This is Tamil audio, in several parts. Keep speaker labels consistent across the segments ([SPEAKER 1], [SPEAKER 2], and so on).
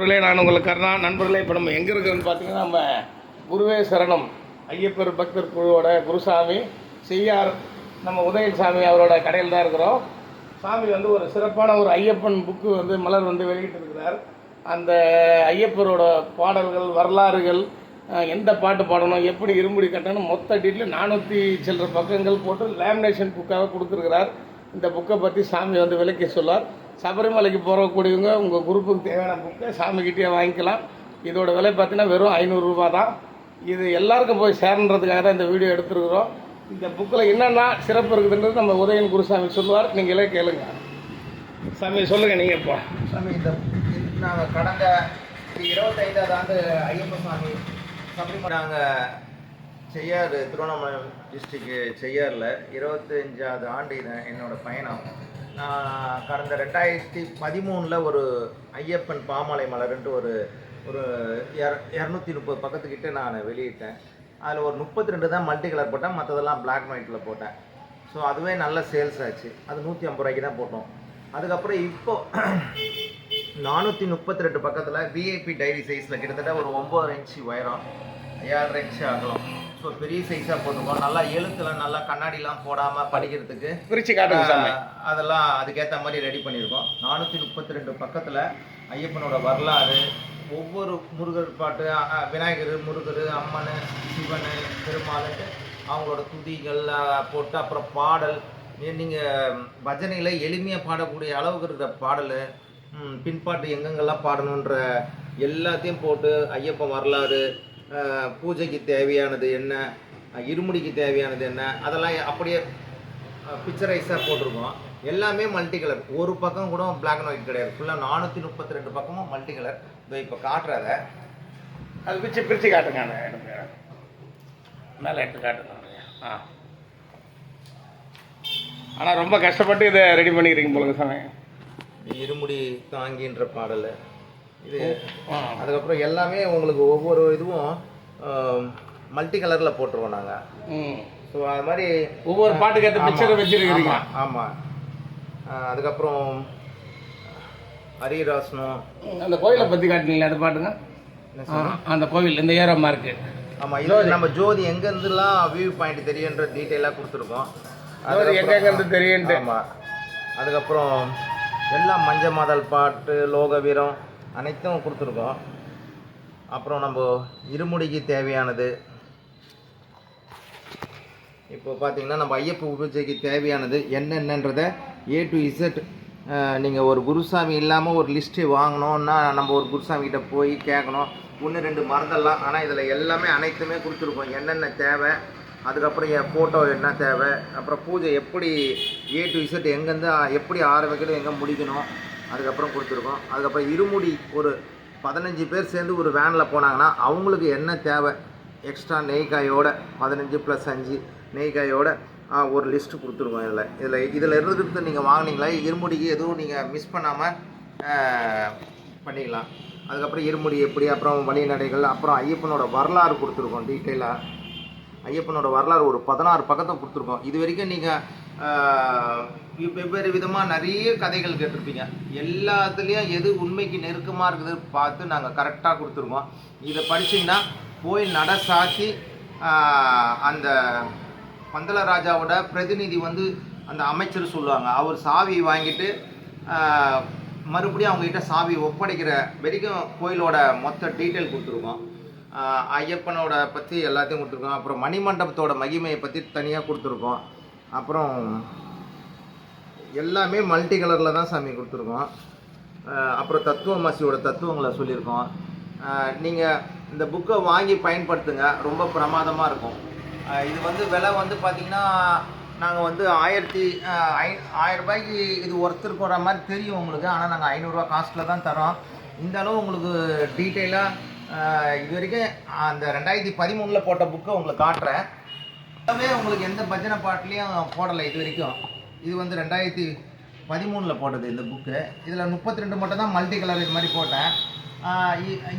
[SPEAKER 1] நண்பர்களே நான் உங்கள் கருணா. நண்பர்களே இப்போ நம்ம எங்கே இருக்கிறோன்னு பார்த்தீங்கன்னா நம்ம குருவே சரணம். ஐயப்பர் பக்தர் குழுவோட குருசாமி செய்யார் நம்ம உதயன் சாமி அவரோட கடையில் தான் இருக்கிறோம். சாமி வந்து ஒரு சிறப்பான ஒரு ஐயப்பன் புக்கு வந்து மலர் வந்து வெளியிட்டிருக்கிறார். அந்த ஐயப்பரோட பாடல்கள் வரலாறுகள் எந்த பாட்டு பாடணும் எப்படி இரும்புடி கட்டணும் மொத்த டீட்டெயில் நானூற்றி சில்லற பக்கங்கள் போட்டு லேமினேஷன் புக்காக கொடுத்துருக்கிறார். இந்த புக்கை பற்றி சாமி வந்து விளக்கி சொல்லார் சபரிமலைக்கு போகக்கூடியவங்க உங்கள் குரூப்புக்கு தேவையான புக்கை சாமிக்கிட்டே வாங்கிக்கலாம். இதோட விலை பார்த்தீங்கன்னா வெறும் ஐநூறுரூபா தான். இது எல்லாருக்கும் போய் சேரன்றதுக்காக தான் இந்த வீடியோ எடுத்துருக்குறோம். இந்த புக்கில் என்னென்ன சிறப்பு இருக்குதுன்றது நம்ம உதயன் குருசாமி சொல்லுவார். நீங்களே கேளுங்க. சாமி சொல்லுங்கள் நீங்கள் இப்போ
[SPEAKER 2] சாமி இந்த நாங்கள் கடந்த இருபத்தைந்தாவது ஆண்டு ஐயப்ப சாமி சபரிமலை நாங்கள் செய்யார் திருவண்ணாமலை டிஸ்ட்ரிக்ட் செய்யாரில் இருபத்தஞ்சாவது ஆண்டு என்னோடய என்னோட பயணம். கடந்த ரெண்டாயிரத்தி பதிமூணில் ஒரு ஐயப்பன் பாமாலை மலர்ன்ட்டு ஒரு ஒரு இர இரநூத்தி முப்பது பக்கத்துக்கிட்ட நான் வெளியிட்டேன். அதில் ஒரு முப்பத்தி ரெண்டு தான் மல்டி கலர் போட்டேன் மற்றதெல்லாம் பிளாக் அண்ட் ஒயிட்டில் போட்டேன். ஸோ அதுவே நல்ல சேல்ஸ் ஆச்சு. அது நூற்றி ஐம்பது ரூபாய்க்கு தான் போட்டோம். அதுக்கப்புறம் இப்போ நானூற்றி முப்பத்தி ரெண்டு பக்கத்தில் விஐபி டைரி சைஸில் கிட்டத்தட்ட ஒரு ஒம்பது இன்ச்சு உயரம். ஏழரை இன்ச்சு அகலம் ஸோ பெரிய சைஸாக போட்டிருக்கோம். நல்லா எழுத்துல நல்லா கண்ணாடிலாம் போடாமல் படிக்கிறதுக்கு
[SPEAKER 1] பிரித்து காட்டுங்க
[SPEAKER 2] அதெல்லாம் அதுக்கேற்ற மாதிரி ரெடி பண்ணியிருக்கோம். நானூற்றி முப்பத்தி ரெண்டு பக்கத்தில் ஐயப்பனோட வரலாறு ஒவ்வொரு முருகர் பாட்டு விநாயகர் முருகர் அம்மன் சிவன் பெருமாள்ட்டு அவங்களோட துதிகள் போட்டு அப்புறம் பாடல். நீங்கள் பஜனையில் எளிமையாக பாடக்கூடிய அளவுக்கு இருக்கிற பாடல் பின்பாட்டு எங்கெங்கெல்லாம் பாடணுன்ற எல்லாத்தையும் போட்டு ஐயப்பன் வரலாறு பூஜைக்கு தேவையானது என்ன? இருமுடிக்கு தேவையானது என்ன? அதெல்லாம் அப்படியே பிக்சரைஸாக போட்டிருக்கோம். எல்லாமே மல்டி கலர் ஒரு பக்கம் கூட பிளாக் அண்ட் ஒயிட் கிடையாது. ஃபுல்லாக நானூற்றி முப்பத்தி ரெண்டு பக்கமும் மல்டி கலர் இதோ இப்போ காட்டுறத.
[SPEAKER 1] அது பிரித்து பிரித்து காட்டுங்க எடுங்க மேலே எடுத்து காட்டுங்க ஆ. ஆனால் ரொம்ப கஷ்டப்பட்டு இதை ரெடி பண்ணிக்கிறீங்க போலுங்க சாமி.
[SPEAKER 2] இருமுடி தாங்கின்ற பாடல். இது அதுக்கப்புறம் எல்லாமே உங்களுக்கு ஒவ்வொரு இதுவும் மல்டி கலரில் போட்டுருவோம் நாங்கள் ஸோ அது மாதிரி
[SPEAKER 1] ஒவ்வொரு பாட்டுக்கு ஏற்ற பிக்சரை
[SPEAKER 2] ஆமாம் அதுக்கப்புறம் ஹரிராசனம்
[SPEAKER 1] அந்த கோயிலை பற்றி காட்டுனீங்களா அது பாட்டுங்க? அந்த கோவில் இந்த ஏரமா இருக்கு
[SPEAKER 2] ஆமாம் இது நம்ம ஜோதி எங்கேருந்துலாம் வியூ பாயிண்ட் தெரியுன்ற டீட்டெயிலாக கொடுத்துருக்கோம்.
[SPEAKER 1] அதாவது எங்கெங்கிருந்து தெரியுன்ட்டு.
[SPEAKER 2] ஆமாம் அதுக்கப்புறம் எல்லாம் மஞ்ச மாதல் பாட்டு லோக வீரம் அனைத்தும் கொடுத்துருக்கோம். அப்புறம் நம்ம இருமுடிக்கு தேவையானது. இப்போ பார்த்தீங்கன்னா நம்ம ஐயப்ப பூஜைக்கு தேவையானது என்னென்னன்றதை ஏ டு இசட் நீங்கள் ஒரு குருசாமி இல்லாமல் ஒரு லிஸ்ட்டு வாங்கினோன்னா நம்ம ஒரு குருசாமிகிட்ட போய் கேட்கணும் ஒன்று ரெண்டு மறந்துடலாம். ஆனால் இதில் எல்லாமே அனைத்துமே கொடுத்துருக்கோம். என்னென்ன தேவை அதுக்கப்புறம் என் ஃபோட்டோ என்ன தேவை அப்புறம் பூஜை எப்படி ஏ டு இசட் எங்கேருந்து எப்படி ஆரம்பிக்கணும் எங்கே முடிக்கணும் அதுக்கப்புறம் கொடுத்துருக்கோம். அதுக்கப்புறம் இருமுடி ஒரு பதினஞ்சு பேர் சேர்ந்து ஒரு வேனில் போனாங்கன்னா அவங்களுக்கு என்ன தேவை? எக்ஸ்ட்ரா நெய்காயோட பதினஞ்சு ப்ளஸ் அஞ்சு நெய்காயோட ஒரு லிஸ்ட்டு கொடுத்துருக்கோம் இதில். இதில் இதில் இருக்கிறது நீங்கள் வாங்கினீங்களா? இருமுடிக்கு எதுவும் நீங்கள் மிஸ் பண்ணாமல் பண்ணிக்கலாம். அதுக்கப்புறம் இருமுடி எப்படி அப்புறம் வழிநடைகள் அப்புறம் ஐயப்பனோட வரலாறு கொடுத்துருக்கோம் டீட்டெயிலாக ஐயப்பனோட வரலாறு ஒரு பதினாறு பக்கத்தை கொடுத்துருக்கோம். இது வரைக்கும் நீங்கள் வெவ்வேறு விதமாக நிறைய கதைகள் கேட்டிருப்பீங்க. எல்லாத்துலேயும் எது உண்மைக்கு நெருக்கமாக இருக்குது பார்த்து நாங்கள் கரெக்டாக கொடுத்துருவோம். இதை படிச்சிங்கன்னா போய் நட சாட்சி அந்த அந்த ராஜாவோட பிரதிநிதி வந்து அந்த அமைச்சர் சொல்லுவாங்க. அவர் சாவி வாங்கிட்டு மறுபடியும் அவங்ககிட்ட சாவி ஒப்படைக்கிற வரைக்கும் கோயிலோட மொத்த டீட்டெயில் கொடுத்துருக்கோம். ஐயப்பனோட பற்றி எல்லாத்தையும் கொடுத்துருக்கோம். அப்புறம் மணிமண்டபத்தோட மகிமையை பற்றி தனியாக கொடுத்துருக்கோம். அப்புறம் எல்லாமே மல்டி கலரில் தான் சாமி கொடுத்துருக்கோம். அப்புறம் தத்துவமாசியோட தத்துவங்களை சொல்லியிருக்கோம். நீங்கள் இந்த புக்கை வாங்கி பயன்படுத்துங்க. ரொம்ப பிரமாதமாக இருக்கும். இது வந்து விலை வந்து பார்த்திங்கன்னா நாங்கள் வந்து ஆயிரத்தி ஐ- ஆயிரம் ரூபாய்க்கு இது ஒர்த் இருக்கிற மாதிரி தெரியும் உங்களுக்கு. ஆனால் நாங்கள் ஐநூறுரூவா காஸ்ட்டில் தான் தரோம் இந்த அளவு உங்களுக்கு டீட்டெயிலாக இது வரைக்கும் அந்த ரெண்டாயிரத்தி பதிமூணில் போட்ட புக்கை உங்களுக்கு காட்டுறேன். எல்லாமே உங்களுக்கு எந்த பஜனை பாட்டுலேயும் போடலை இது வரைக்கும். இது வந்து ரெண்டாயிரத்தி பதிமூணில் போட்டது இந்த புக்கு இதில் முப்பத்தி ரெண்டு மட்டும் தான் மல்டி கலர் இது மாதிரி போட்டேன்.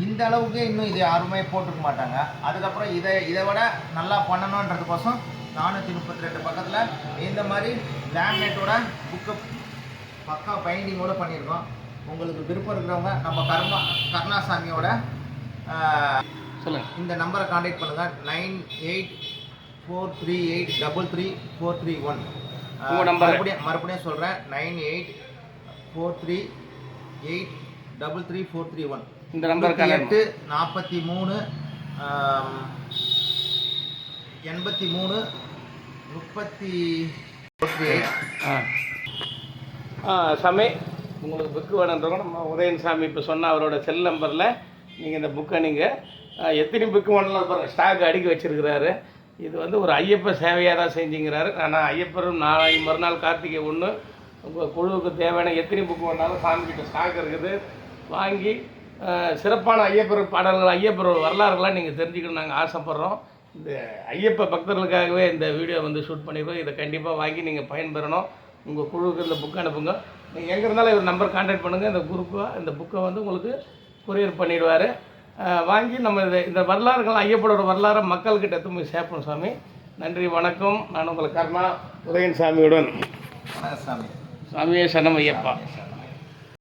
[SPEAKER 2] இந்த அளவுக்கு இன்னும் இது யாருமே போட்டிருக்க மாட்டாங்க. அதுக்கப்புறம் இதை இதை விட நல்லா பண்ணணுன்றதுக்கோசம் நானூற்றி முப்பத்தி ரெண்டு பக்கத்தில் இந்த மாதிரி லேமினேட்டோட புக்கை பக்கா பைண்டிங்கோட பண்ணியிருக்கோம். உங்களுக்கு விருப்பம் இருக்கிறவங்க நம்ம கர்மா கருணாசாமியோட
[SPEAKER 1] சொல்லுங்கள்
[SPEAKER 2] இந்த நம்பரை காண்டாக்ட் பண்ணுங்கள் nine eight four three eight double three four three one
[SPEAKER 1] உங்க number.
[SPEAKER 2] மறுபடியும் மறுபடியும் சொல்கிறேன் nine eight four three eight double three four three one
[SPEAKER 1] இந்த நம்பருக்கான
[SPEAKER 2] எட்டு நாற்பத்தி மூணு எண்பத்தி மூணு முப்பத்தி
[SPEAKER 1] சாமி உங்களுக்கு புக்கு வேணுன்றவங்க நம்ம உதயன் சாமி இப்போ சொன்ன அவரோட செல் நம்பரில் நீங்கள் இந்த புக்கை நீங்கள் எத்தனை புக்கு வேணாலும் பாருங்கள் ஸ்டாக் அடுக்கி வச்சிருக்கிறாரு. இது வந்து ஒரு ஐயப்ப சேவையாக தான் செஞ்சுங்கிறாரு. ஆனால் ஐயப்பரும் நாளை மறுநாள் கார்த்திகை ஒன்று உங்கள் குழுவுக்கு தேவையான எத்தனை புக்கு வந்தாலும் சாமிக்கிட்ட ஸ்டாக் இருக்குது. வாங்கி சிறப்பான ஐயப்பர் பாடல்கள் ஐயப்பர் வரலாறுகள்லாம் நீங்கள் தெரிஞ்சுக்கணும் நாங்கள் ஆசைப்பட்றோம். இந்த ஐயப்ப பக்தர்களுக்காகவே இந்த வீடியோ வந்து ஷூட் பண்ணியிருக்கோம் இதை கண்டிப்பாக வாங்கி நீங்கள் பயன்பெறணும். உங்கள் குழுவுக்கு இந்த புக் அனுப்புங்க. நீங்கள் எங்கே இருந்தாலும் இவர் நம்பர் கான்டாக்ட் பண்ணுங்கள் இந்த குரூப்பாக இந்த புக்கை வந்து உங்களுக்கு கொரியர் பண்ணிடுவார். வாங்கி நம்ம இதை இந்த வரலாறுகள் ஐயப்படோட வரலாறை மக்கள்கிட்ட எடுத்து போய் சேர்ப்போம் சாமி. நன்றி வணக்கம். நான் உங்கள் கர்ணா உதயன் சாமியுடன்.
[SPEAKER 2] சாமி.
[SPEAKER 1] சாமியே சனம் ஐயப்பா.